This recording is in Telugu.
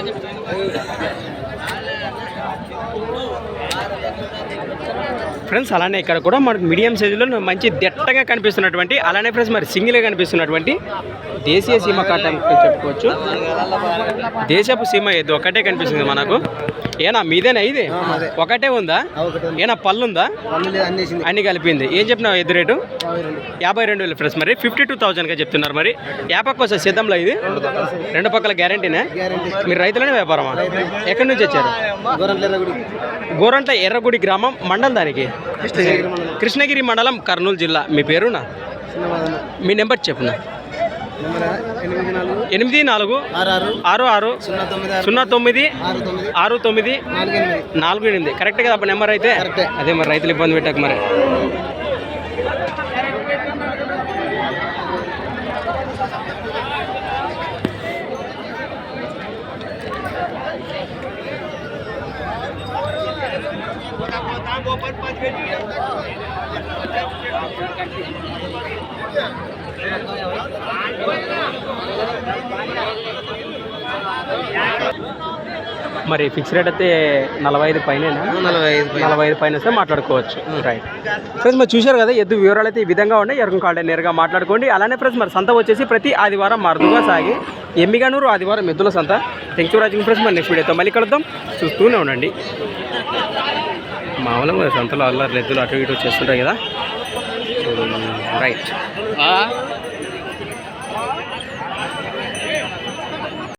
おいおい。ఫ్రెండ్స్ అలానే ఇక్కడ కూడా మనకు మీడియం సైజులో మంచి దట్టగా కనిపిస్తున్నటువంటి అలానే ఫ్రెండ్స్ మరి సింగిల్గా కనిపిస్తున్నటువంటి దేశీయ సీమ కాట అని చెప్పుకోవచ్చు. దేశపు సీమ ఇది ఒకటే కనిపిస్తుంది మనకు. ఏనా మీదేనా ఇది? ఒకటే ఉందా? ఏనా పళ్ళు ఉందా? అన్ని కలిపింది. ఏం చెప్పినావు ఎద్దు రేటు? యాభై రెండు. వేలు ఫ్రెండ్స్ మరి. ఫిఫ్టీ టూ థౌజండ్గా చెప్తున్నారు మరి. యాపక్ వస్తే సిద్ధంలో ఇది? రెండు పక్కల గ్యారంటీనే మీరు రైతులనే వ్యాపారమా? ఎక్కడి నుంచి వచ్చారు? గోరంట్ల ఎర్రగుడి గ్రామం మండలం దానికి? కృష్ణగిరి మండలం. కర్నూలు జిల్లా. మీ పేరునా? మీ నెంబర్ చెప్పునా? ఎనిమిది నాలుగు. ఆరు ఆరు. సున్నా తొమ్మిది ఆరు. తొమ్మిది. నాలుగు ఎనిమిది. కరెక్ట్ కదా అప్పుడు నెంబర్ అయితే. అదే మరి రైతులు ఇబ్బంది పెట్టాక మరి. మరి ఫిక్స్ రేట్ అయితే నలభై ఐదు పైన నలభై ఐదు నలభై ఐదు పైన వస్తే మాట్లాడుకోవచ్చు. రైట్ ఫ్రెండ్స్ మరి చూశారు కదా ఎద్దు వివరాలు అయితే ఈ విధంగా ఉన్నాయి. ఎరుకం కాళ్ళ నేరుగా మాట్లాడుకోండి. అలానే ఫ్రెండ్స్ మరి సంత వచ్చేసి ప్రతి ఆదివారం మరుదుగా సాగి ఎమ్మిగానూరు ఆదివారం ఎద్దుల సంత. థ్యాంక్ యూ రాజింగ్ ఫ్రెండ్స్ మరి నెక్స్ట్ వీడియోతో మళ్ళీ కలుద్దాం. చూస్తూనే ఉండండి. మామూలుగా సంతలో అల్లరి ఎద్దులు అటు ఇటు చేస్తుంటాయి కదా. రైట్.